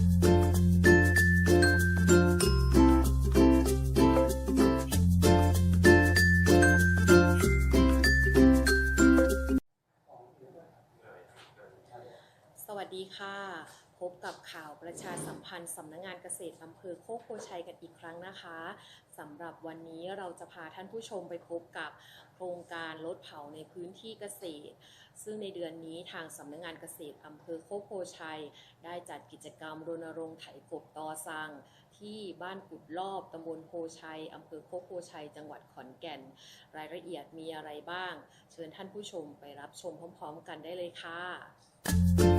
thank you ดีค่ะ พบกับข่าวประชาสัมพันธ์สำนักงงานเกษตรอำเภอโคกโพชัยกันอีกครั้งนะคะสำหรับวันนี้เราจะพาท่านผู้ชมไปพบกับโครงการลดเผาในพื้นที่เกษตร ซึ่งในเดือนนี้ทางสำนักงงานเกษตรอำเภอโคกโพชัย ได้จัดกิจกรรมรณรงค์ไถกบตอซังที่บ้านกุดรอบตำบลโพชัยอำเภอโคกโพชัย จังหวัดขอนแก่น รายละเอียดมีอะไรบ้าง เชิญท่านผู้ชมไปรับชมพร้อม ๆ กันได้เลยค่ะ